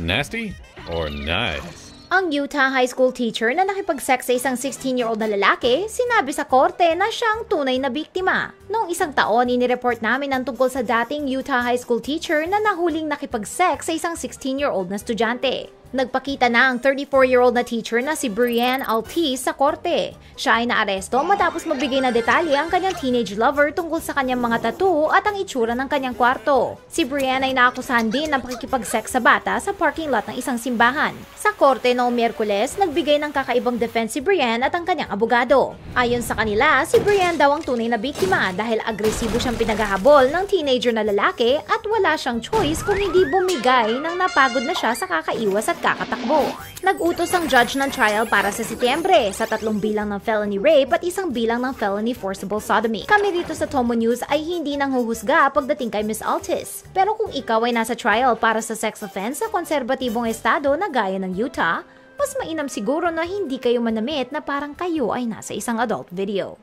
Nasty or nice? Ang Utah high school teacher na nakipag-sex sa isang 16-year-old na lalaki, sinabi sa korte na siya ang tunay na biktima. Noong isang taon, inireport namin ang tungkol sa dating Utah high school teacher na nahuling nakipag-sex sa isang 16-year-old na estudyante. Nagpakita na ang 34-year-old na teacher na si Brienne Altis sa korte. Siya ay naaresto matapos magbigay na detalye ang kanyang teenage lover tungkol sa kanyang mga tattoo at ang itsura ng kanyang kwarto. Si Brienne ay naakusahan din ng pakikipag-sex sa bata sa parking lot ng isang simbahan. Korte noong Miyerkules, nagbigay ng kakaibang defense si Brienne at ang kanyang abogado. Ayon sa kanila, si Brienne daw ang tunay na biktima dahil agresibo siyang pinaghahabol ng teenager na lalaki at wala siyang choice kung hindi bumigay nang napagod na siya sa kakaiwas at kakatakbo. Nag-utos ang judge ng trial para sa Setyembre sa tatlong bilang ng felony rape at isang bilang ng felony forcible sodomy. Kami rito sa Tomo News ay hindi nanghuhusga pagdating kay Miss Altis. Pero kung ikaw ay nasa trial para sa sex offense sa konserbatibong estado na gaya ng Utah, mas mainam siguro na hindi kayo manamit na parang kayo ay nasa isang adult video.